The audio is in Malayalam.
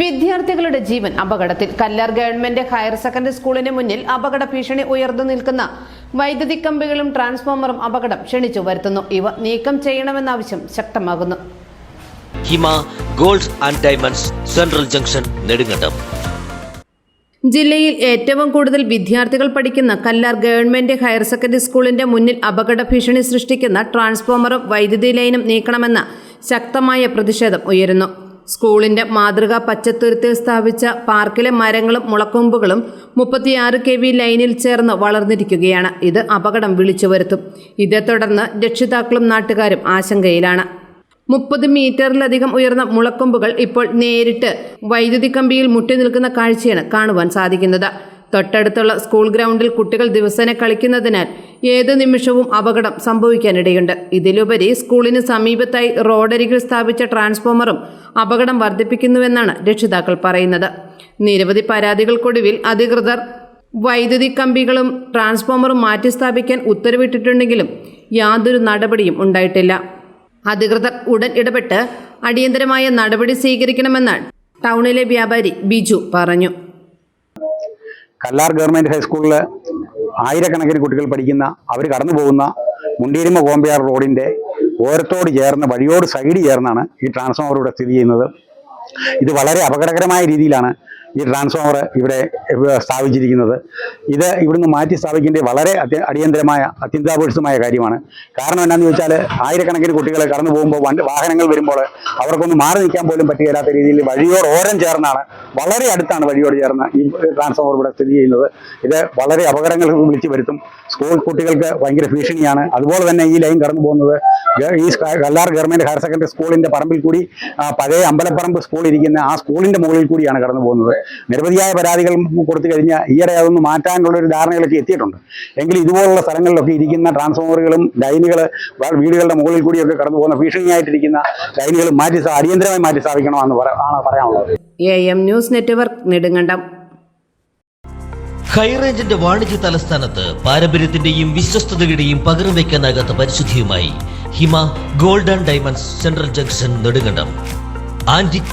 വിദ്യാർത്ഥികളുടെ ജീവൻ അപകടത്തിൽ. കല്ലാർ ഗവൺമെന്റ് ഹയർ സെക്കൻഡറി സ്കൂളിന് മുന്നിൽ അപകട ഭീഷണി ഉയർന്നു നിൽക്കുന്ന വൈദ്യുതി കമ്പികളും ട്രാൻസ്ഫോമറും അപകടം ക്ഷണിച്ചു വരുത്തുന്നു. ഇവ നീക്കം ചെയ്യണമെന്ന ആവശ്യം ശക്തമാകുന്നു. Hima gold and diamonds central junction Nedumkandam. ജില്ലയിൽ ഏറ്റവും കൂടുതൽ വിദ്യാർത്ഥികൾ പഠിക്കുന്ന കല്ലാർ ഗവൺമെന്റ് ഹയർ സെക്കൻഡറി സ്കൂളിന്റെ മുന്നിൽ അപകട ഭീഷണി സൃഷ്ടിക്കുന്ന ട്രാൻസ്ഫോമറും വൈദ്യുതി ലൈനും നീക്കണമെന്ന ശക്തമായ പ്രതിഷേധം ഉയരുന്നു. സ്കൂളിന്റെ മാതൃക പച്ചത്തുരുത്തിൽ സ്ഥാപിച്ച പാർക്കിലെ മരങ്ങളും മുളക്കൊമ്പുകളും മുപ്പത്തിയാറ് കെ വി ലൈനിൽ ചേർന്ന് വളർന്നിരിക്കുകയാണ്. ഇത് അപകടം വിളിച്ചു വരുത്തും. ഇതേ തുടർന്ന് രക്ഷിതാക്കളും നാട്ടുകാരും ആശങ്കയിലാണ്. മുപ്പത് മീറ്ററിലധികം ഉയർന്ന മുളക്കൊമ്പുകൾ ഇപ്പോൾ നേരിട്ട് വൈദ്യുതി കമ്പിയിൽ മുട്ടി നിൽക്കുന്ന കാഴ്ചയാണ് കാണുവാൻ സാധിക്കുന്നത്. തൊട്ടടുത്തുള്ള സ്കൂൾ ഗ്രൗണ്ടിൽ കുട്ടികൾ ദിവസേന കളിക്കുന്നതിനാൽ ഏത് നിമിഷവും അപകടം സംഭവിക്കാനിടയുണ്ട്. ഇതിലുപരി സ്കൂളിന് സമീപത്തായി റോഡരികിൽ സ്ഥാപിച്ച ട്രാൻസ്ഫോമറും അപകടം വർദ്ധിപ്പിക്കുന്നുവെന്നാണ് രക്ഷിതാക്കൾ പറയുന്നത്. നിരവധി പരാതികൾക്കൊടുവിൽ അധികൃതർ വൈദ്യുതി കമ്പികളും ട്രാൻസ്ഫോമറും മാറ്റി സ്ഥാപിക്കാൻ ഉത്തരവിട്ടിട്ടുണ്ടെങ്കിലും യാതൊരു നടപടിയും ഉണ്ടായിട്ടില്ല. അധികൃതർ ഉടൻ ഇടപെട്ട് അടിയന്തരമായ നടപടി സ്വീകരിക്കണമെന്ന് ടൗണിലെ വ്യാപാരി ബിജു പറഞ്ഞു. കല്ലാർ ഗവൺമെന്റ് ഹൈസ്കൂളിൽ ആയിരക്കണക്കിന് കുട്ടികൾ പഠിക്കുന്ന അവർ കടന്നു പോകുന്ന മുണ്ടീരിമ കോമ്പയാർ റോഡിന്റെ ഓരത്തോട് ചേർന്ന് വഴിയോട് സൈഡ് ചേർന്നാണ് ഈ ട്രാൻസ്ഫോമർ ഇവിടെ സ്ഥിതി ചെയ്യുന്നത്. ഇത് വളരെ അപകടകരമായ രീതിയിലാണ് ഈ ട്രാൻസ്ഫോമർ ഇവിടെ സ്ഥാപിച്ചിരിക്കുന്നത്. ഇത് ഇവിടുന്ന് മാറ്റി സ്ഥാപിക്കേണ്ട വളരെ അടിയന്തരമായ അത്യന്താപേക്ഷിതമായ കാര്യമാണ്. കാരണം എന്താണെന്ന് ചോദിച്ചാൽ ആയിരക്കണക്കിന് കുട്ടികൾ കടന്നു പോകുമ്പോൾ വാഹനങ്ങൾ വരുമ്പോൾ അവർക്കൊന്ന് മാറി നിൽക്കാൻ പോലും പറ്റുകയില്ലാത്ത രീതിയിൽ വഴിയോട് ഓരം ചേർന്നാണ് വളരെ അടുത്താണ് വഴിയോട് ചേർന്ന് ഈ ട്രാൻസ്ഫോമർ ഇവിടെ സ്ഥിതി ചെയ്യുന്നത്. ഇത് വളരെ അപകടങ്ങൾ വിളിച്ചു വരുത്തും. സ്കൂൾ കുട്ടികൾക്ക് ഭയങ്കര ഭീഷണിയാണ്. അതുപോലെ തന്നെ ഈ ലൈൻ കടന്നു പോകുന്നത്. ഈ കല്ലാർ ഗവൺമെന്റ് ഹയർ സെക്കൻഡറി സ്കൂളിന്റെ പറമ്പിൽ കൂടി പഴയ അമ്പലപ്പറമ്പ് സ്കൂൾ ഇരിക്കുന്ന ആ സ്കൂളിന്റെ മുകളിൽ കൂടിയാണ് കടന്നു പോകുന്നത്. നിരവധിയായ പരാതികൾ കൊടുത്തു കഴിഞ്ഞാൽ ഈയിടെ അതൊന്ന് മാറ്റാനുള്ള ഒരു ധാരണകളൊക്കെ എത്തിയിട്ടുണ്ട്. എങ്കിലും ഇതുപോലുള്ള സ്ഥലങ്ങളിലൊക്കെ ഇരിക്കുന്ന ട്രാൻസ്ഫോമറുകളും ലൈനുകൾ വീടുകളുടെ മുകളിൽ കൂടിയൊക്കെ കടന്നു പോകുന്ന ഭീഷണിയായിട്ടിരിക്കുന്ന ലൈനുകൾ മാറ്റി അടിയന്തരമായി മാറ്റി സ്ഥാപിക്കണമെന്ന് ആണ് പറയാനുള്ളത്. A M news network Nedumkandam. ഹൈറേഞ്ചിന്റെ വാണിജ്യ തലസ്ഥാനത്ത് പാരമ്പര്യത്തിന്റെയും വിശ്വസ്തതയുടെയും പകരം വയ്ക്കാനാകാത്ത പരിശുദ്ധിയുമായി Hima gold and diamonds central junction Nedumkandam. Antique